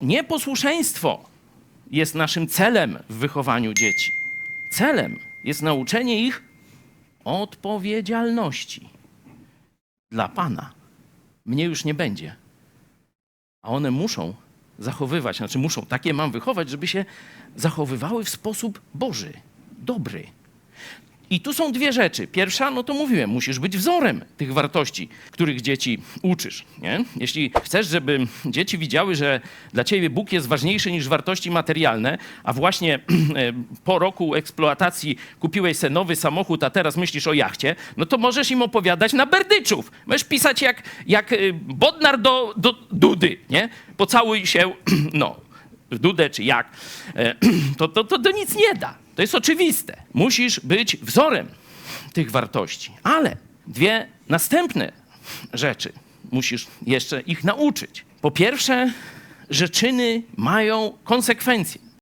Nieposłuszeństwo jest naszym celem w wychowaniu dzieci. Celem jest nauczenie ich odpowiedzialności. Dla Pana mnie już nie będzie. A one muszą zachowywać, znaczy muszą, takie mam wychować, żeby się zachowywały w sposób Boży, dobry. I tu są dwie rzeczy. Pierwsza, no to mówiłem, musisz być wzorem tych wartości, których dzieci uczysz. Nie? Jeśli chcesz, żeby dzieci widziały, że dla ciebie Bóg jest ważniejszy niż wartości materialne, a właśnie po roku eksploatacji kupiłeś sobie nowy samochód, a teraz myślisz o jachcie, no to możesz im opowiadać na berdyczów. Możesz pisać jak, jak y, Bodnar do, do Dudy, nie? Pocałuj się, no, w Dudę czy jak, e, to, to, to, to nic nie da. To jest oczywiste. Musisz być wzorem tych wartości. Ale dwie następne rzeczy musisz jeszcze ich nauczyć. Po pierwsze, że czyny mają konsekwencje.